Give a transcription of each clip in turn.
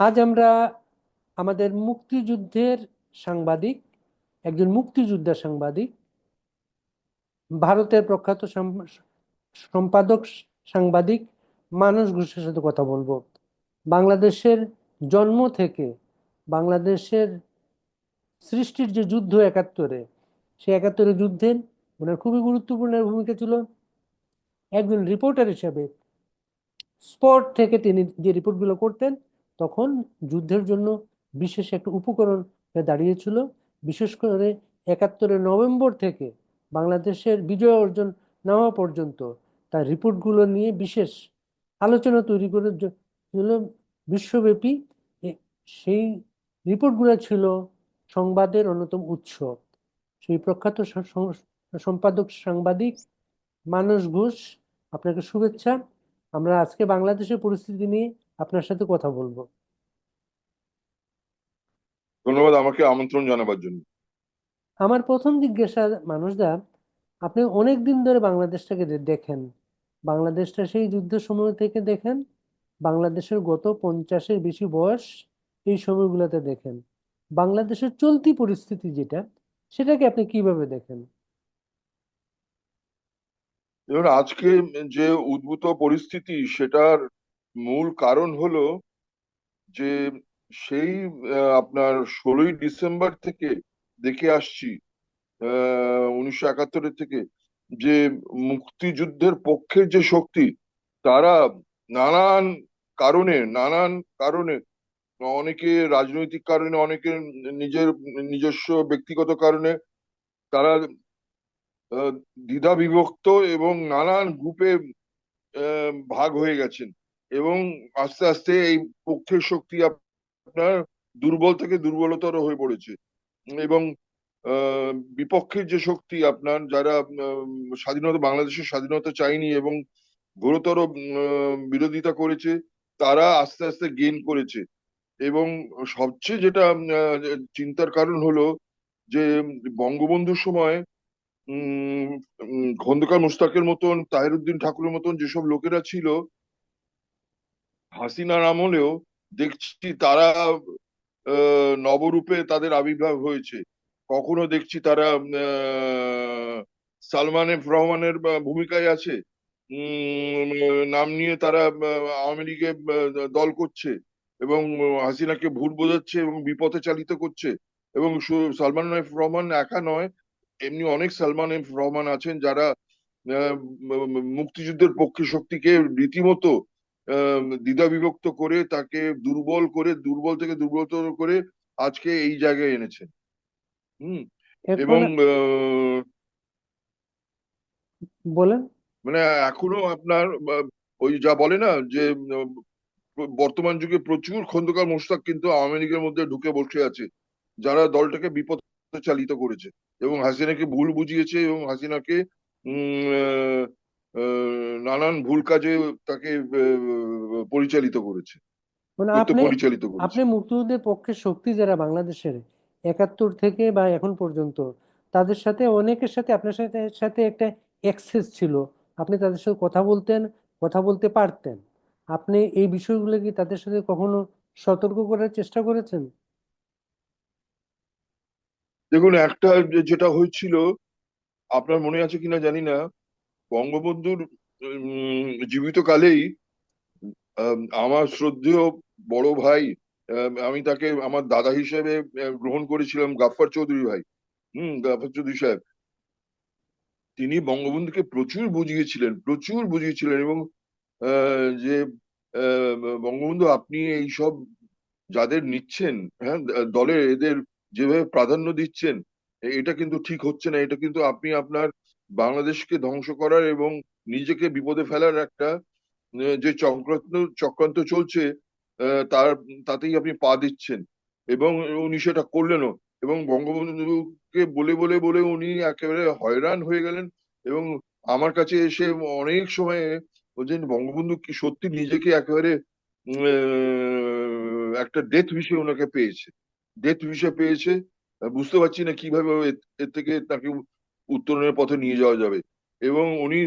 আজ আমরা আমাদের মুক্তিযুদ্ধের সাংবাদিক, একজন মুক্তিযোদ্ধা সাংবাদিক, ভারতের প্রখ্যাত সম্পাদক সাংবাদিক মানস ঘোষের সাথে কথা বলব। বাংলাদেশের জন্ম থেকে বাংলাদেশের সৃষ্টির যে যুদ্ধ একাত্তরে, সে একাত্তরের যুদ্ধের ওনার খুবই গুরুত্বপূর্ণ ভূমিকা ছিল। একজন রিপোর্টার হিসাবে স্পট থেকে তিনি যে রিপোর্টগুলো করতেন তখন যুদ্ধের জন্য বিশেষ একটা উপকরণ হয়ে দাঁড়িয়েছিল। বিশেষ করে একাত্তরের নভেম্বর থেকে বাংলাদেশের বিজয় অর্জন না হওয়া পর্যন্ত তার রিপোর্টগুলো নিয়ে বিশেষ আলোচনা তৈরি করে বিশ্বব্যাপী সেই রিপোর্টগুলো ছিল সংবাদের অন্যতম উৎস। সেই প্রখ্যাত সম্পাদক সাংবাদিক মানস ঘোষ, আপনাকে শুভেচ্ছা। আমরা আজকে বাংলাদেশের পরিস্থিতি নিয়ে আপনার সাথে কথা বলব। ধন্যবাদ আমাকে আমন্ত্রণ জানাবার জন্য। আমার প্রথম জিজ্ঞাসা মানুষদা আপনি অনেক দিন ধরে বাংলাদেশটাকে দেখেন। বাংলাদেশটা সেই যুদ্ধ সময় থেকে দেখেন বাংলাদেশের গত পঞ্চাশের বেশি বয়স এই সময়গুলোতে দেখেন। বাংলাদেশের চলতি পরিস্থিতি যেটা সেটাকে আপনি কীভাবে দেখেন? এবার আজকে যে উদ্ভূত পরিস্থিতি সেটার মূল কারণ হলো যে সেই আপনার ষোলোই ডিসেম্বর থেকে দেখে আসছি উনিশশো একাত্তরের থেকে যে মুক্তিযুদ্ধের পক্ষের যে শক্তি, তারা নানান কারণে নানান কারণে, অনেকে রাজনৈতিক কারণে, অনেকে নিজের, নিজস্ব ব্যক্তিগত কারণে তারা দ্বিধা বিভক্ত এবং নানান গ্রুপে ভাগ হয়ে গেছেন। এবং আস্তে আস্তে এই পক্ষের শক্তি আপনার দুর্বল থেকে দুর্বলতর হয়ে পড়েছে। এবং বিপক্ষের যে শক্তি আপনার যারা স্বাধীনতা বাংলাদেশের স্বাধীনতা চায়নি এবং ঘোরতর বিরোধিতা করেছে তারা আস্তে আস্তে গেইন করেছে। এবং সবচেয়ে যেটা চিন্তার কারণ হলো যে বঙ্গবন্ধুর সময় উম, খন্দকার মুস্তাকের মতন তাহিরুদ্দিন ঠাকুরের মতন যেসব লোকেরা ছিল হাসিনার আমলেও দেখছি তারা নবরূপে তাদের আবির্ভাব হয়েছে। কখনো দেখছি তারা সালমান এফ রহমানের ভূমিকায় আছে। নাম নিয়ে তারা আওয়ামী লীগে দল করছে এবং হাসিনাকে ভুল বোঝাচ্ছে এবং বিপথে চালিত করছে। এবং সালমান এফ রহমান একা নয়, এমনি অনেক সালমান এফ রহমান আছেন যারা মুক্তিযুদ্ধের পক্ষে শক্তিকে রীতিমতো দ্বিধা বিভক্ত করে তাকে দুর্বল করে দুর্বল থেকে দুর্বলতর করে আজকে এই জায়গায় এনেছেন। হুম? এবং বলেন। মানে এখনও আপনার ওই যা বলে না যে বর্তমান যুগে প্রচুর খন্দকার মোশতাক কিন্তু আওয়ামী লীগের মধ্যে ঢুকে বসে আছে যারা দলটাকে বিপদ চালিত করেছে। এবং হাসিনাকে ভুল বুঝিয়েছে এবং হাসিনাকে নানান ভুল কাজে তাকে পরিচালিত করেছে। মানে আপনি পরিচালিত করেছে। আপনি মুক্তিযুদ্ধের পক্ষের শক্তি যারা বাংলাদেশের একাত্তর থেকে বা এখন পর্যন্ত তাদের সাথে অনেকের সাথে আপনার সাথে সাথে একটা অ্যাক্সেস ছিল। আপনি তাদের সাথে কথা বলতেন কথা বলতে পারতেন। আপনি এই বিষয়গুলো কি তাদের সাথে কখনো সতর্ক করার চেষ্টা করেছেন? দেখুন একটা যেটা হয়েছিল আপনার মনে আছে কিনা জানি না বঙ্গবন্ধুর জীবিত কালেই আম, আমার শ্রদ্ধেয় বড় ভাই আম, তাকে আমার দাদা হিসেবে গ্রহণ করেছিলাম গাফফার চৌধুরী ভাই। হুম গাফফার চৌধুরী সাহেব। তিনি বঙ্গবন্ধুকে প্রচুর বুঝিয়েছিলেন প্রচুর বুঝিয়েছিলেন এবং যে বঙ্গবন্ধু আপনি এই সব যাদের নিচ্ছেন হ্যাঁ দলে এদের যেভাবে প্রাধান্য দিচ্ছেন এটা কিন্তু ঠিক হচ্ছে না এটা কিন্তু আপনি আপনার বাংলাদেশকে ধ্বংস করার এবং নিজেকে বিপদে ফেলার একটা যে চক্রান্ত চক্রান্ত চলছে তার, তাতেই আপনি পা দিচ্ছেন। এবং উনি সেটা করলেনও। এবং বঙ্গবন্ধুকে বলে বলে বলে উনি একেবারে হয়রান হয়ে গেলেন। এবং আমার কাছে এসে অনেক সময় বলছেন, বঙ্গবন্ধু কি সত্যি নিজেকে একেবারে একটা ডেথ বিষয় ওনাকে পেয়েছে? ডেথ বিষয় পেয়েছে। বুঝতে পারছি না কীভাবে এর থেকে তাকে উত্তরণের পথে নিয়ে যাওয়া যাবে। এবং উনি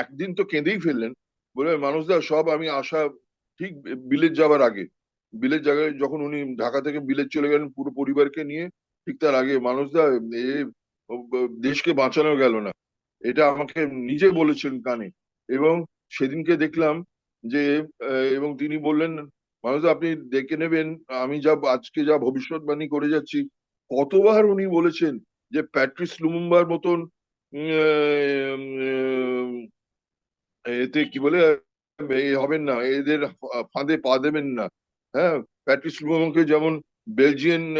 একদিন তো কেঁদেই ফেললেন। বলে মানুষদা সব আমি আশা ঠিক বিলেত যাবার আগে। বিলের জায়গায় যখন উনি ঢাকা থেকে বিলেত চলে গেলেন, পুরো পরিবারকে নিয়ে, ঠিক তার আগে মানুষদা দেশকে বাঁচানো গেল না। এটা আমাকে নিজে বলেছেন কানে। এবং সেদিনকে দেখলাম যে এবং তিনি বললেন মানুষদা আপনি দেখে নেবেন, আমি যা আজকে যা ভবিষ্যৎবাণী করে যাচ্ছি। কতবার উনি বলেছেন যে প্যাট্রিস লুমুম্বার মতন এতে কি বলে হবেন না, এদের ফাঁদে পা দেবেন না হ্যাঁ? প্যাট্রিস লুমুম্বারকে যেমন বেলজিয়ান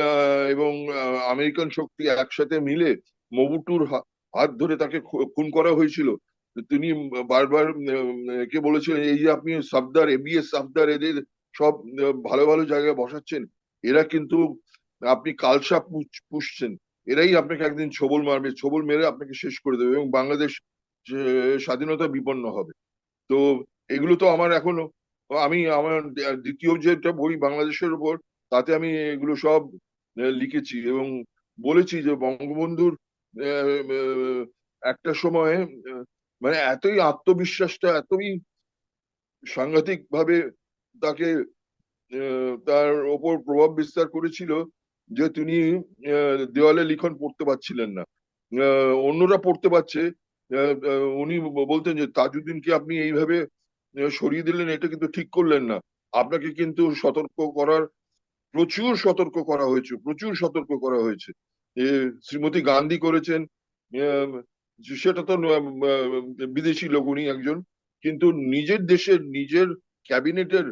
এবং আমেরিকান শক্তি একসাথে মিলে মবুটুর হাত ধরে তাকে খুন করা হয়েছিল, তিনি বারবার কে বলেছিলেন, এই যে আপনি সাফদার, এবিএস সাফদার, এদের সব, ভালো ভালো জায়গায় বসাচ্ছেন, এরা কিন্তু আপনি কালসাপ পুষ- পুষছেন। এরাই আপনাকে একদিন ছবল মারবে, ছবল মেরে আপনাকে শেষ করে দেবে এবং বাংলাদেশ স্বাধীনতা বিপন্ন হবে। তো এগুলো তো আমার এখনও, আমি আমার দ্বিতীয় যেটা বই বাংলাদেশের উপর, তাতে আমি এগুলো সব লিখেছি এবং বলেছি যে বঙ্গবন্ধুর একটা সময় মানে এতই আত্মবিশ্বাসটা, এতই সাংঘাতিক ভাবে তাকে তার ওপর প্রভাব বিস্তার করেছিল যে তিনি দেওয়ালে লিখন পড়তে পারছিলেন না। অন্যরা পড়তে পারছে। উনি বলতেন যে, তাজউদ্দিনকে আপনি এইভাবে সরিয়ে দিলেন, এটা কিন্তু ঠিক করলেন না। আপনাকে কিন্তু সতর্ক করার, প্রচুর সতর্ক করা হয়েছে, প্রচুর সতর্ক করা হয়েছে। শ্রীমতী গান্ধী করেছেন সেটা তো বিদেশি লোক, উনি একজন। কিন্তু নিজের দেশের নিজের ক্যাবিনেটের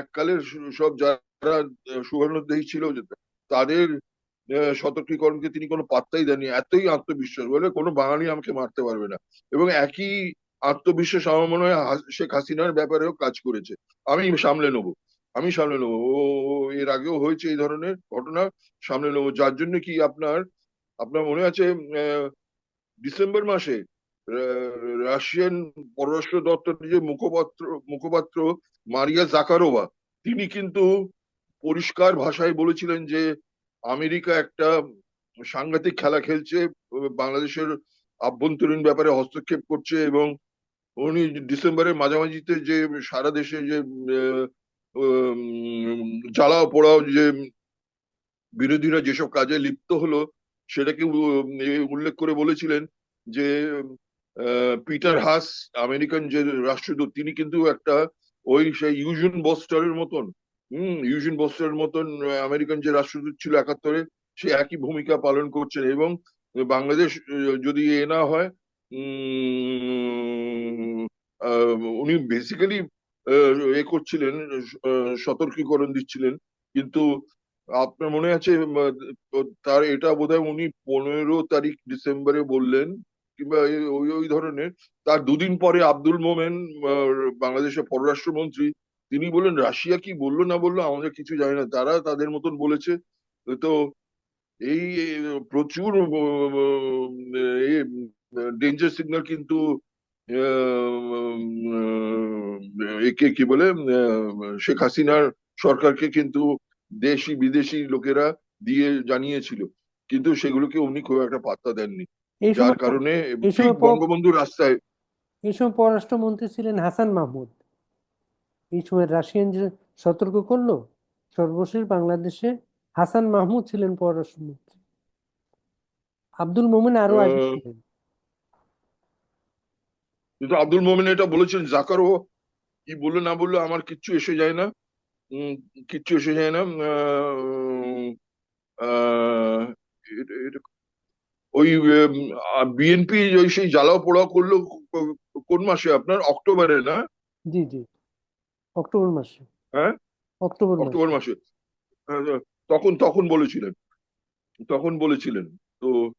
এককালের সব যারা সুবর্ণদেহী ছিল তাদের আহ, সতর্কীকরণকে তিনি কোনো পাত্তাই দেননি। এতই আত্মবিশ্বাস বলে কোনো বাঙালি আমাকে মারতে পারবে না। এবং একই আত্মবিশ্বাস আমার মনে হয় শেখ হাসিনার ব্যাপারেও কাজ করেছে। আমি সামলে নেব। আমি সামলে নেব। ও এর আগেও হয়েছে এই ধরনের ঘটনা সামলে নেব। যার জন্য কি আপনার আপনার মনে আছে ডিসেম্বর মাসে রাশিয়ান পররাষ্ট্র দপ্তরের যে মুখপাত্র মুখপাত্র মারিয়া জাকারোভা তিনি কিন্তু পরিষ্কার ভাষায় বলেছিলেন যে আমেরিকা একটা সাংঘাতিক খেলা খেলছে, বাংলাদেশের আভ্যন্তরীণ ব্যাপারে হস্তক্ষেপ করছে এবং উনি ডিসেম্বরের মাঝামাঝিতে যে সারা দেশে যে জ্বালাও পোড়াও যে বিরোধীরা যেসব কাজে লিপ্ত হলো, সেটাকে উল্লেখ করে বলেছিলেন যে পিটার হাস আমেরিকান যে রাষ্ট্রদূত, তিনি কিন্তু একটা ওই সেই ইউজিন বস্টারের মতন হম ইউজিন বস্টারের মতন আমেরিকান যে রাষ্ট্রদূত ছিল একাত্তরে, সে একই ভূমিকা পালন করছেন এবং বাংলাদেশ যদি এ না হয় উনি বেসিক্যালি এ করছিলেন সতর্কীকরণ দিচ্ছিলেন। কিন্তু আপনার মনে আছে তার এটা বোধহয় উনি পনেরো তারিখ ডিসেম্বরে বললেন, কিংবা ওই ওই ধরনের। তার দুদিন পরে আব্দুল মোমেন বাংলাদেশের পররাষ্ট্রমন্ত্রী তিনি বললেন রাশিয়া কি বলল না বলল আমাদের কিছু জানি না। তারা তাদের মতন বলেছে। তো এই প্রচুর ডেঞ্জার সিগন্যাল কিন্তু একে কি বলে শেখ হাসিনার সরকারকে কিন্তু দেশি বিদেশি লোকেরা দিয়ে জানিয়েছিল। কিন্তু সেগুলোকে উনি খুব একটা পাত্তা দেননি। যার কারণে বঙ্গবন্ধুর রাস্তায় এই সময় পররাষ্ট্রমন্ত্রী ছিলেন হাসান মাহমুদ। এই সময় রাশিয়ান যে সতর্ক করল সর্বশেষ বাংলাদেশে হাসান মাহমুদ ছিলেন পররাষ্ট্রমন্ত্রী। আব্দুল মোমেন আরও আগে ছিলেন কিন্তু আব্দুল মোমেন এটা বলেছেন জাকারও কি বলল না বলল আমার কিচ্ছু এসে যায় না। কিচ্ছু এসে যায় না। ওই বিএনপি ওই সেই জ্বালাও পোড়াও করল কোন মাসে? আপনার অক্টোবরে না? জি জি। অক্টোবর মাসে। হ্যাঁ? অক্টোবর অক্টোবর মাসে। মাসে তখন তখন বলেছিলেন। তখন বলেছিলেন। তো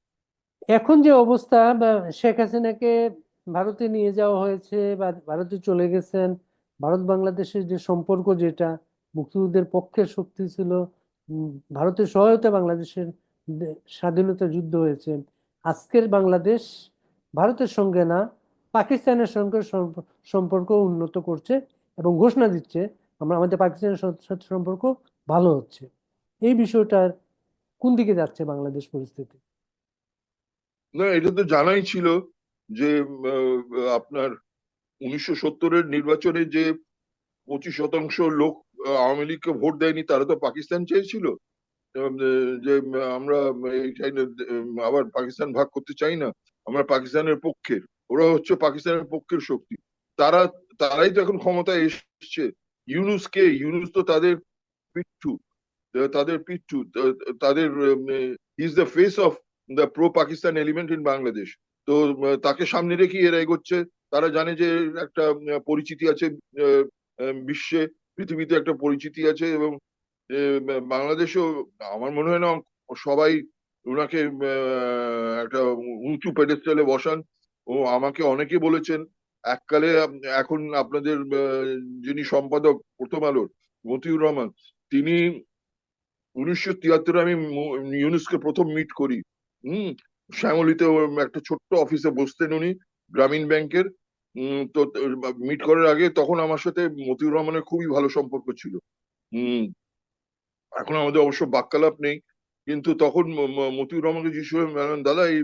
এখন যে অবস্থা শেখ হাসিনাকে ভারতে নিয়ে যাওয়া হয়েছে বা ভারতে চলে গেছেন ভারত বাংলাদেশের যে সম্পর্ক যেটা মুক্তিযুদ্ধের পক্ষে শক্তি ছিল ভারতের সহায়তা বাংলাদেশের স্বাধীনতা যুদ্ধ হয়েছে। আজকের বাংলাদেশ ভারতের সঙ্গে না পাকিস্তানের সঙ্গে সম্প- সম্পর্ক উন্নত করছে। এবং ঘোষণা দিচ্ছে, আমরা আমাদের পাকিস্তানের সাথে সম্পর্ক ভালো হচ্ছে। এই বিষয়টার কোন দিকে যাচ্ছে বাংলাদেশ পরিস্থিতি? না, এটা তো জানাই ছিল যে আপনার উনিশশো সত্তরের নির্বাচনে যে পঁচিশ শতাংশ লোক আওয়ামী লীগকে ভোট দেয়নি, তারা তো পাকিস্তান চেয়েছিল। যে, আমরা আবার পাকিস্তান ভাগ করতে চাই না, আমরা পাকিস্তানের পক্ষের, ওরা হচ্ছে পাকিস্তানের পক্ষের শক্তি। তারা তারাই তো এখন ক্ষমতায় এসছে। ইউনুস কে ইউনুস তো তাদের পিচ্ছু তাদের পিচ্ছু তাদের is the face of the pro Pakistan element in Bangladesh তো তাকে সামনে রেখে এরা এগোচ্ছে। তারা জানে যে একটা পরিচিতি আছে বিশ্বে। পৃথিবীতে একটা পরিচিতি আছে এবং বাংলাদেশেও, আমার মনে হয় না, সবাই ওনাকে একটা উঁচু পেডেস্টালে বসান। ও আমাকে অনেকে বলেছেন এককালে এখন আপনাদের যিনি সম্পাদক প্রথম আলোর মতিউর রহমান তিনি উনিশশো তিয়াত্তরে আমি ইউনুসকে প্রথম মিট করি। হম? শ্যামলীতে একটা ছোট্ট অফিসে বসতেন উনি গ্রামীণ ব্যাংকের। তো মিট করার আগে তখন আমার সাথে মতিউর রহমানের খুবই ভালো সম্পর্ক ছিল। হম? এখন আমাদের অবশ্য বাক্যালাপ নেই কিন্তু তখন মতিউর রহমানকে জিজ্ঞেস দাদা এই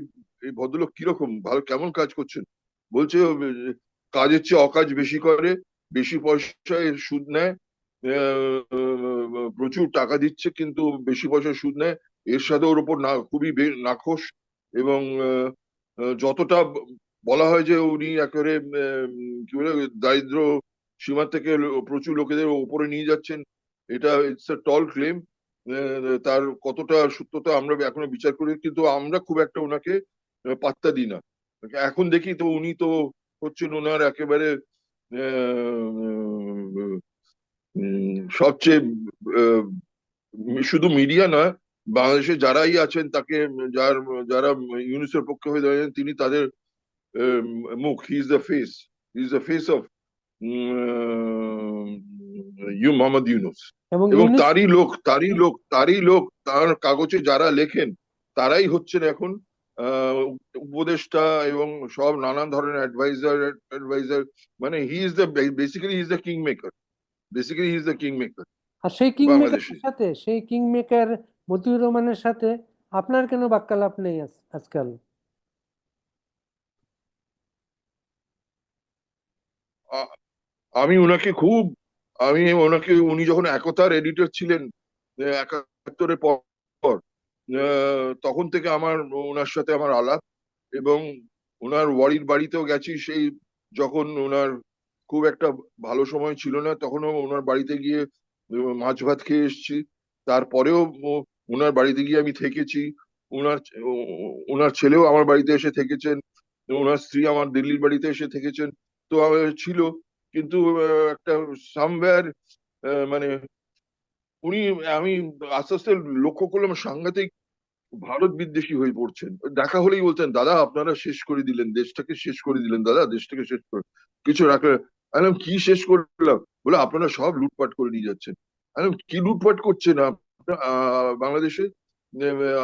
ভদ্রলোক কীরকম? ভালো কেমন কাজ করছেন? বলছে "ও, এ, কাজের চেয়ে অকাজ বেশি করে, বেশি পয়সায় সুদ নেয় প্রচুর টাকা দিচ্ছে কিন্তু বেশি পয়সায় সুদ নেয়। এর সাথে ওর উপর না, খুবই নাখোশ এবং যতটা বলা হয় যে উনি একেবারে কি বলে, দারিদ্র সীমা থেকে প্রচুর লোকেদের ওপরে নিয়ে যাচ্ছেন, এটা ইটস এ টল ক্লেম তার কতটা সত্যতা আমরা এখনও বিচার করি কিন্তু আমরা খুব একটা ওনাকে পাত্তা দিই না। এখন দেখি তো উনি তো হচ্ছেন ওনার একেবারে সবচেয়ে শুধু মিডিয়া না বাংলাদেশে যারাই আছেন তাকে যার যারা ইউনিসের পক্ষে হয়ে দাঁড়িয়েছেন তিনি তাদের মুখ he is the face he is the face of you Mohammad Yunus. এবং তারই লোক তারই লোক তারই লোক তার কাগজে যারা লেখেন তারাই হচ্ছেন এখন উপদেষ্টা এবং সব নানান ধরনের অ্যাডভাইজার অ্যাডভাইজার মানে he is the basically he is the king maker basically he is the king maker আর সেই কিং। মেকারের সাথে সেই কিং মেকার মতিউর রহমানের সাথে আপনার কেন বাক্যালাপ নেই আজ- আজকাল? আমি ওনাকে খুব আমি ওনাকে উনি যখন একতার এডিটর ছিলেন একাত্তরের পর তখন থেকে আমার ওনার সাথে আমার আলাপ এবং ওনার ওয়ারির বাড়িতেও গেছি। সেই যখন ওনার খুব একটা ভালো সময় ছিল না, তখনও ওনার বাড়িতে গিয়ে মাছ ভাত খেয়ে এসেছি। তারপরেও ওনার বাড়িতে গিয়ে আমি থেকেছি। ওনার ওনার ছেলেও আমার বাড়িতে এসে থেকেছেন। ওনার স্ত্রী আমার দিল্লির বাড়িতে এসে থেকেছেন। তো ছিল। কিন্তু একটা সামওয়্যার মানে উনি, আমি আস্তে আস্তে লক্ষ্য করলাম সাংঘাতিক ভারত বিদ্বেষী হয়ে পড়ছেন। দেখা হলেই বলছেন, দাদা, আপনারা শেষ করে দিলেন, দেশটাকে শেষ করে দিলেন, দাদা, দেশটাকে শেষ করে কিছু রাখলেন আমি কি শেষ করলাম? বলে আপনারা সব লুটপাট করে নিয়ে যাচ্ছেন। আমি কি লুটপাট করছেন বাংলাদেশে?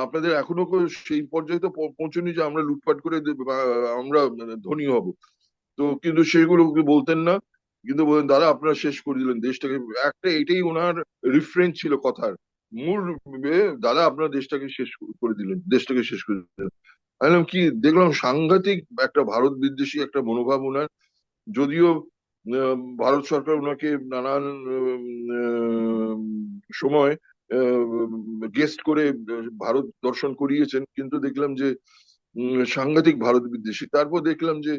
আপনাদের এখনও সেই পর্যায়ে তো পৌঁছনি যে আমরা লুটপাট করে আমরা ধনী হব। তো কিন্তু সেগুলো বলতেন না। কিন্তু বলেন দাদা, আপনারা শেষ করে দিলেন দেশটাকে। একটা এটাই ওনার রিফারেন্স ছিল কথার। মূল দাদা, আপনারা দেশটাকে শেষ করে দিলেন, দেশটাকে শেষ করে দিলেন। কি? দেখলাম সাংঘাতিক একটা ভারত বিদ্বেষী একটা মনোভাব ওনার। যদিও ভারত সরকার ওনাকে নানান সময় গেস্ট করে ভারত দর্শন করিয়েছেন। কিন্তু দেখলাম যে সাংঘাতিক ভারত বিদ্বেষী। তারপর দেখলাম যে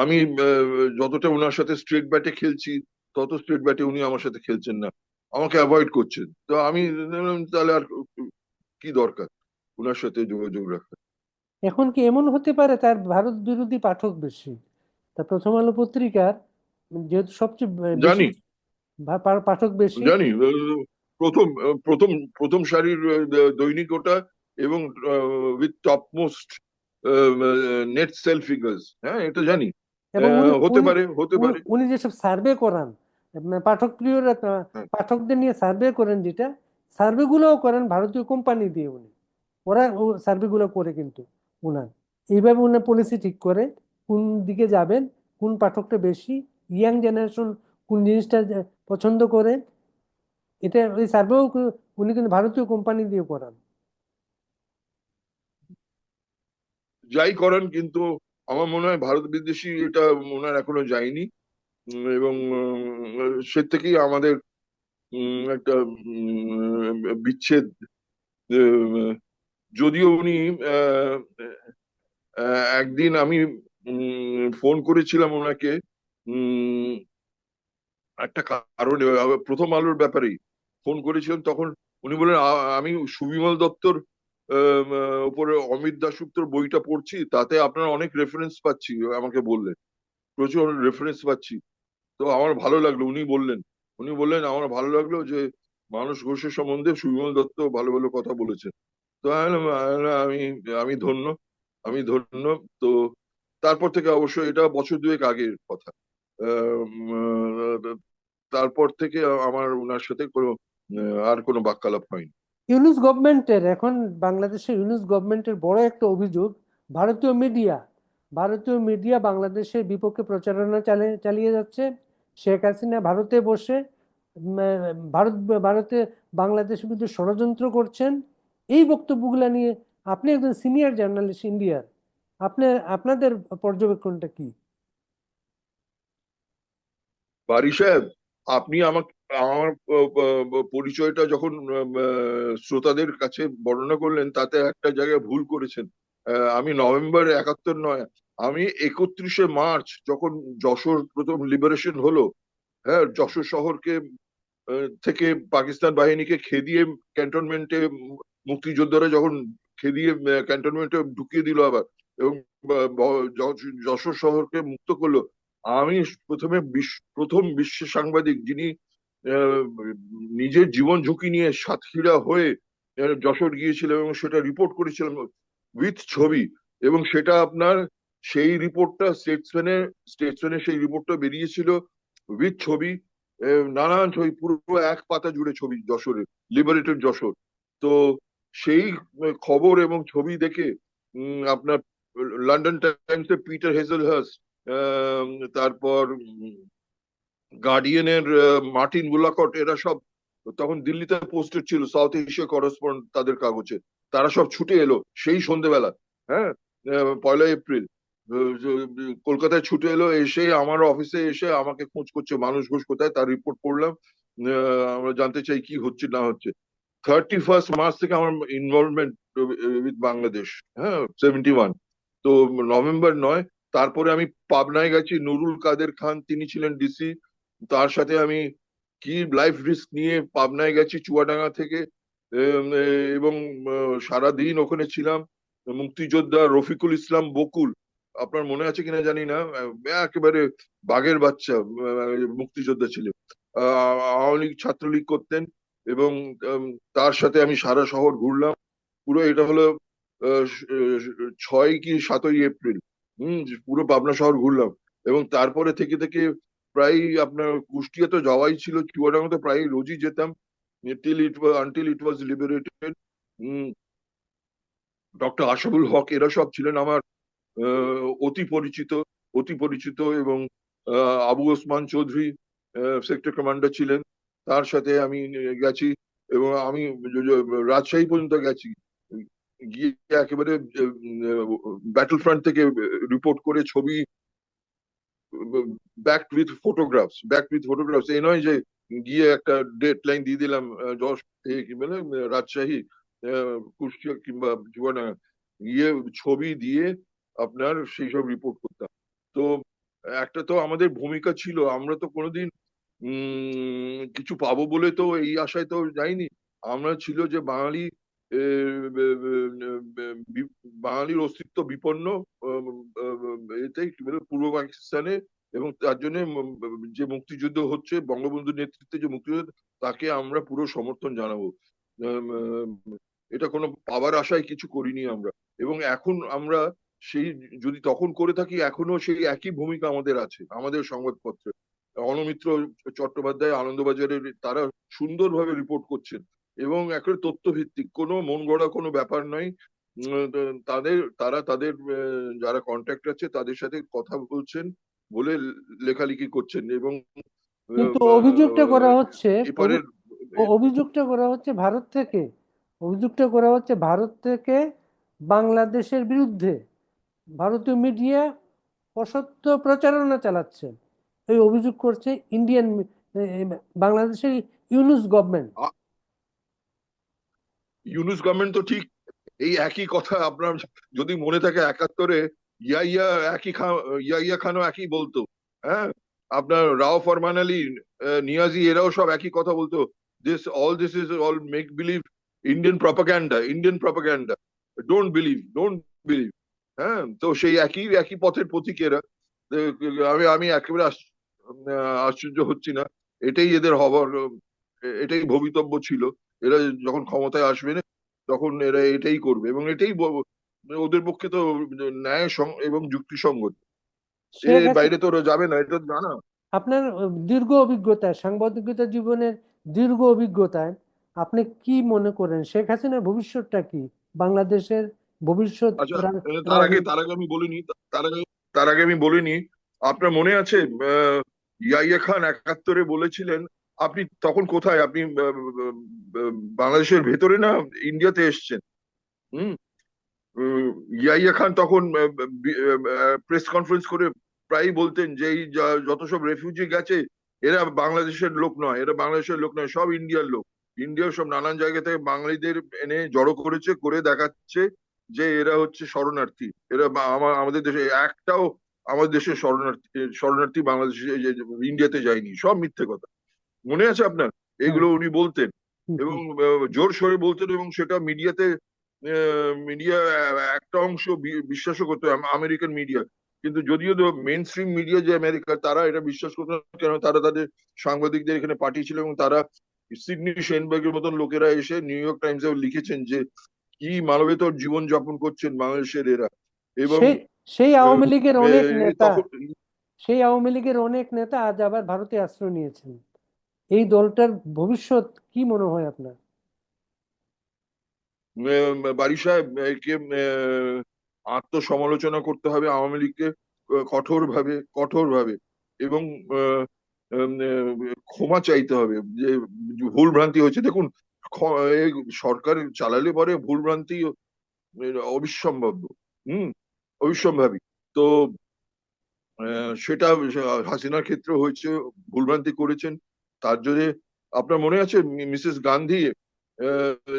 আমি যতটা ওনার সাথে স্ট্রেট ব্যাটে খেলছি তত স্ট্রেট ব্যাটে উনি আমার সাথে খেলছেন না। আমাকে অ্যাভয়েড করছেন। তো আমি তাহলে আর কি দরকার ওনার সাথে যোগাযোগ রাখা এখন কি এমন হতে পারে তার ভারত বিরোধী পাঠক বেশি? তা প্রথম আলো পত্রিকার যেহেতু সবচেয়ে জানি। পাঠক বেশি। জানি। প্রথম প্রথম প্রথম সারির দৈনিক ওটা এবং with top most net sale figures হ্যাঁ এটা জানি। এবং উনি হতে পারে হতে পারে। উনি- যেসব সার্ভে করান মানে পাঠক প্রিয়রা হ্যাঁ। পাঠকদের নিয়ে সার্ভে করেন যেটা সার্ভে গুলোও করেন ভারতীয় কোম্পানি দিয়ে উনি। ওরা সার্ভে গুলো করে কিন্তু উনার। এইভাবে উনি পলিসি ঠিক করে কোন দিকে যাবেন কোন পাঠকটা বেশি ইয়াং জেনারেশন কোন জিনিসটা পছন্দ করে এটা ওই সার্ভেও উনি কিন্তু ভারতীয় কোম্পানি দিয়ে করান। যাই করেন কিন্তু আমার মনে হয় ভারত বিদ্বেষী এটা ওনার এখনও যায়নি। এবং সে থেকেই আমাদের একটা বিচ্ছেদ যদিও উনি একদিন আমি ফোন করেছিলাম ওনাকে একটা কারণে, প্রথম আলোর ব্যাপারেই, ফোন করেছিলাম, তখন উনি বললেন আমি সুবিমল দত্তর উপরে অমিত দাশগুপ্তর বইটা পড়ছি, তাতে আপনার অনেক রেফারেন্স পাচ্ছি, আমাকে বললেন। প্রচুর রেফারেন্স পাচ্ছি। তো আমার ভালো লাগল, উনি বললেন। উনি বললেন, আমার ভালো লাগল যে মানুষ ঘোষের সম্বন্ধে সুবিমল দত্ত ভালো ভালো কথা বলেছেন। তো আমি আমি ধন্য আমি ধন্য। তো তারপর থেকে অবশ্য এটা বছর দুয়েক আগের কথা। তারপর থেকে আমার ওনার সাথে কোনো আর কোনো বাক্যালাপ হয়নি। ইউনুস গভর্নমেন্টের, এখন বাংলাদেশের ইউনুস গভর্নমেন্টের বড় একটা অভিযোগ, ভারতীয় মিডিয়া ভারতীয় মিডিয়া বাংলাদেশের বিপক্ষে প্রচারণা চালিয়ে যাচ্ছে। শেখ হাসিনা ভারতে বসে ভারত, ভারতে বাংলাদেশের বিরুদ্ধে ষড়যন্ত্র করছেন। এই বক্তব্যগুলো নিয়ে আপনি একজন সিনিয়র জার্নালিস্ট ইন্ডিয়ার, আপনার, আপনাদের পর্যবেক্ষণটা কি? বারি সাহেব, আপনি আমাকে আমার পরিচয়টা যখন শ্রোতাদের কাছে বর্ণনা করলেন, তাতে একটা জায়গায় ভুল করেছেন। আমি নভেম্বর একাত্তর নয়, আমি একত্রিশে মার্চ যখন যশোর প্রথম লিবারেশন হলো হ্যাঁ যশোর শহরকে থেকে পাকিস্তান বাহিনীকে খেদিয়ে ক্যান্টনমেন্টে, মুক্তিযোদ্ধারা যখন খেদিয়ে ক্যান্টনমেন্টে ঢুকিয়ে দিল আবার, এবং যশোর শহরকে মুক্ত করল, আমি প্রথমে প্রথম বিশ্ব সাংবাদিক যিনি নিজের জীবন ঝুঁকি নিয়ে সাতক্ষীরা হয়ে যশোর গিয়েছিলাম এবং সেটা রিপোর্ট করেছিলাম উইথ ছবি এবং সেটা আপনার সেই রিপোর্টটা স্টেটসম্যানে স্টেটসম্যানে সেই রিপোর্টটা বেরিয়েছিল উইথ ছবি নানান ছবি, পুরো এক পাতা জুড়ে ছবি যশোরের লিবারেটেড যশোর। তো সেই খবর এবং ছবি দেখে আপনার লন্ডন টাইমসে পিটার হেজেলহাস তারপর গার্ডিয়ানের মার্টিন বুলাকট এরা সব তখন দিল্লিতে পোস্টেড ছিল সাউথ এশিয়া করসপন্ড তাদের কাগজে। তারা সব ছুটে এলো সেই সন্ধেবেলা হ্যাঁ? পয়লা এপ্রিল। কলকাতায় ছুটে এলো এসে আমার অফিসে এসে আমাকে খোঁজ করছে মানুষ ঘোষ কোথায় তার রিপোর্ট আহ, আমরা জানতে চাই কি হচ্ছে না হচ্ছে। থার্টি ফার্স্ট মার্চ থেকে আমার ইনভলভমেন্ট উইথ বাংলাদেশ হ্যাঁ? সেভেন্টি ওয়ান তো নভেম্বর নয় তারপরে আমি পাবনায় গেছি নুরুল কাদের খান তিনি ছিলেন ডিসি তার সাথে আমি কি লাইফ রিস্ক নিয়ে পাবনায় গেছি চুয়াডাঙ্গা থেকে এবং সারা দিন ওখানে ছিলাম মুক্তিযোদ্ধা রফিকুল ইসলাম বকুল। আপনার মনে আছে কিনা জানি না একেবারে বাঘের বাচ্চা মুক্তিযোদ্ধা ছিল। আহ, আওয়ামী লীগ ছাত্রলীগ করতেন এবং তার সাথে আমি সারা শহর ঘুরলাম। পুরো এটা হলো ছয় কি সাতই এপ্রিল হম পুরো পাবনা শহর ঘুরলাম। এবং তারপরে থেকে থেকে প্রায় আপনার কুষ্টিয়া তো যাওয়াই ছিল, চুয়াডাঙ্গা তো প্রায় রোজই যেতাম till it until it was liberated doctor Ashabul Haque, এরা সব ছিলেন আমার অতি পরিচিত অতি পরিচিত এবং আবু ওসমান চৌধুরী সেক্টর কমান্ডার ছিলেন, তার সাথে আমি গেছি এবং আমি রাজশাহী পর্যন্ত গেছি, গিয়ে একেবারে ব্যাটল ফ্রন্ট থেকে রিপোর্ট করে ছবি back with photographs back with photographs এই নয় যে গিয়ে একটা ডেট লাইন দিয়ে দিলাম কি বলে রাজশাহী কুষ্টিয়া কিংবা চুয়াডাঙ্গা গিয়ে ছবি দিয়ে আপনার সেই সব রিপোর্ট করতাম। তো একটা তো আমাদের ভূমিকা ছিল, আমরা তো কোনোদিন কিছু পাবো বলে তো এই আশায় তো যাইনি। আমরা ছিল যে বাঙালি বাঙালির অস্তিত্ব বিপন্ন কি বলে, পূর্ব পাকিস্তানে এবং তার জন্য যে মুক্তিযুদ্ধ হচ্ছে বঙ্গবন্ধুর নেতৃত্বে যে মুক্তিযুদ্ধ তাকে আমরা পুরো সমর্থন জানাব। এটা কোনো পাওয়ার আশায় কিছু করিনি আমরা। এবং এখন আমরা সেই, যদি তখন করে থাকি এখনও সেই একই ভূমিকা আমাদের আছে, আমাদের সংবাদপত্রে। অনমিত্র চট্টোপাধ্যায় আনন্দবাজারের, তারা সুন্দরভাবে রিপোর্ট করছেন। এবং একেবারে তথ্য ভিত্তিক কোনো মন গড়া কোনো ব্যাপার নয় তাদের তারা তাদের যারা কন্ট্যাক্ট আছে তাদের সাথে কথা বলছেন বলে লেখালেখি করছেন এবং কিন্তু অভিযোগটা করা হচ্ছে অভিযোগটা করা হচ্ছে ভারত থেকে অভিযোগটা করা হচ্ছে ভারত থেকে বাংলাদেশের বিরুদ্ধে। ভারতীয় মিডিয়া অসত্য প্রচারণা চালাচ্ছে। এই অভিযোগ করছে ইন্ডিয়ান বাংলাদেশের ইউনুস গভর্নমেন্ট ইউনুস গভর্নমেন্ট তো ঠিক এই একই কথা আপনার যদি মনে থাকে একাত্তরে ইয়াইয়া একই খান ইয়াইয়া খানও একই বলতো হ্যাঁ? আপনার রাও ফরমান আলী নিয়াজি এরাও সব একই কথা বলতো this all this is all make believe Indian propaganda Indian propaganda don't believe don't believe হ্যাঁ? তো সেই একই একই পথের প্রতীকেরা আমি আমি একেবারে আশ্চর্য হচ্ছি না। এটাই এদের হবার এটাই ভবিতব্য ছিল। এরা যখন ক্ষমতায় আসবে না তখন এরা এটাই করবে এবং এটাই ওদের পক্ষে তো ন্যায় এবং যুক্তিসঙ্গত। এর বাইরে তো ওরা যাবে না এটা জানা। আপনার দীর্ঘ অভিজ্ঞতা সাংবাদিকতা জীবনের দীর্ঘ অভিজ্ঞতায় আপনি কি মনে করেন? শেখ হাসিনার ভবিষ্যৎটা কি? বাংলাদেশের ভবিষ্যৎ আচ্ছা তার আগে তার আগে আমি বলিনি তার আগে তার আগে আমি বলিনি আপনার মনে আছে আহ, ইয়াহিয়া খান একাত্তরে বলেছিলেন আপনি তখন কোথায়? আপনি বাংলাদেশের ভেতরে না ইন্ডিয়াতে এসছেন? হুম? উম, ইয়াহিয়া খান তখন প্রেস কনফারেন্স করে প্রায়ই বলতেন যে এই যত সব রেফিউজি গেছে এরা বাংলাদেশের লোক নয় এরা বাংলাদেশের লোক নয় সব ইন্ডিয়ার লোক। ইন্ডিয়ার সব নানান জায়গা থেকে বাঙালিদের এনে জড়ো করেছে করে দেখাচ্ছে যে এরা হচ্ছে শরণার্থী। এরা বা- আমা- আমাদের দেশে একটাও আমাদের দেশের শরণার্থী শরণার্থী বাংলাদেশে ইন্ডিয়াতে যায়নি। সব মিথ্যে কথা। মনে আছে আপনার? এগুলো উনি বলতেন। এবং জোর সরে বলতেন এবং সেটা মিডিয়াতে মিডিয়া একটা অংশ বিশ্বাসও করতো আম- আমেরিকান মিডিয়া। কিন্তু যদিও মেন স্ট্রিম মিডিয়া যে আমেরিকা তারা এটা বিশ্বাস করতো না কেন? তারা তাদের সাংবাদিকদের এখানে পাঠিয়েছিল এবং তারা সিডনি সেনবার্গের মতন লোকেরা এসে নিউ ইয়র্ক টাইমসে লিখেছেন যে কি মানবেতর জীবন যাপন করছেন বাংলাদেশের এরা। এবং সেই সেই আওয়ামী লীগের অনেক নেতা সেই আওয়ামী লীগের অনেক নেতা আজ আবার ভারতে আশ্রয় নিয়েছেন। এই দলটার ভবিষ্যৎ কি মনে হয় আপনার? বারি সাহেব, একে আত্মসমালোচনা করতে হবে আওয়ামী লীগকে কঠোর ভাবে কঠোর ভাবে এবং ক্ষমা চাইতে হবে। যে ভুল ভ্রান্তি হয়েছে, দেখুন সরকার চালালে পরে ভুল ভ্রান্তি অবিসম্ভাব্য হুম, অবিসম্ভাবী। তো সেটা হাসিনার ক্ষেত্রে হয়েছে, ভুলভ্রান্তি করেছেন। তার জন্য আপনার মনে আছে মিসেস গান্ধী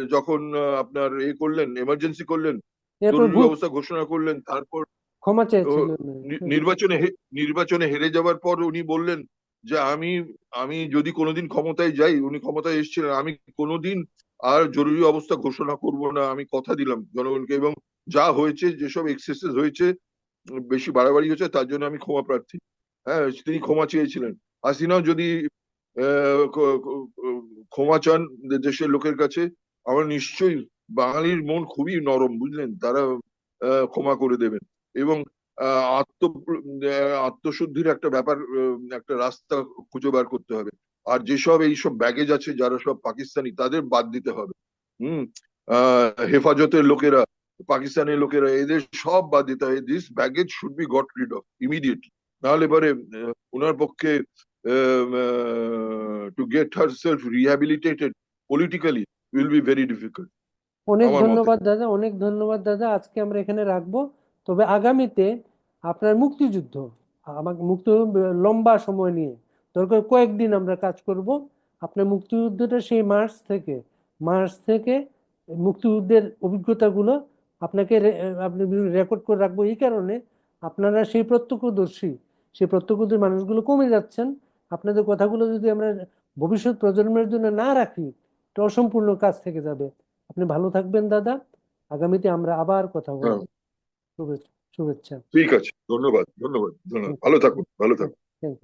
যখন আপনার এ করলেন এমার্জেন্সি করলেন জরুরি অবস্থা ঘোষণা করলেন তারপর ক্ষমা নির্বাচনে নির্বাচনে হেরে যাওয়ার পর উনি বললেন যে আমি আমি যদি কোনোদিন ক্ষমতায় যাই উনি ক্ষমতায় এসেছিলেন আমি কোনোদিন আর জরুরি অবস্থা ঘোষণা করব না আমি কথা দিলাম জনগণকে এবং যা হয়েছে যেসব এক্সেসেস হয়েছে বেশি বাড়াবাড়ি হয়েছে তার জন্য আমি ক্ষমা প্রার্থী। হ্যাঁ তিনি ক্ষমা চেয়েছিলেন। হাসিনাও যদি ক্ষমা চান দেশের লোকের কাছে। আমার নিশ্চয়ই বাঙালির মন খুবই নরম, বুঝলেন? তারা ক্ষমা করে দেবেন। এবং আত্ম আত্মশুদ্ধির একটা ব্যাপার একটা রাস্তা খুঁজে বার করতে হবে। আর যেসব এইসব ব্যাগেজ আছে, যারা সব পাকিস্তানি, তাদের বাদ দিতে হবে। হুম? হেফাজতের লোকেরা, পাকিস্তানের লোকেরা, এদের সব বাদ দিতে হবে। This baggage should be got rid of immediately নাহলে পরে ওনার পক্ষে get herself rehabilitated politically will be very difficult অনেক ধন্যবাদ দাদা অনেক ধন্যবাদ দাদা। আজকে আমরা এখানে রাখব। তবে আগামীতে আপনার মুক্তিযুদ্ধ আমাকে মুক্তি লম্বা সময় নিয়ে দরকার কয়েকদিন আমরা কাজ করব। আপনার মুক্তিযুদ্ধটা সেই মার্চ থেকে মার্চ থেকে মুক্তিযুদ্ধের অভিজ্ঞতাগুলো আপনাকে আপনি রেকর্ড করে রাখব। এই কারণে আপনারা সেই প্রত্যক্ষদর্শী সেই প্রত্যক্ষদর্শী মানুষগুলো কমে যাচ্ছেন। আপনাদের কথাগুলো যদি আমরা ভবিষ্যৎ প্রজন্মের জন্য না রাখি তো অসম্পূর্ণ কাজ থেকে যাবে। আপনি ভালো থাকবেন দাদা। আগামীতে আমরা আবার কথা হ্যাঁ। বলব শুভেচ্ছা। শুভেচ্ছা। ঠিক আছে। ধন্যবাদ। ধন্যবাদ। ধন্যবাদ। ভালো থাকুন। ভালো থাকুন। Thank you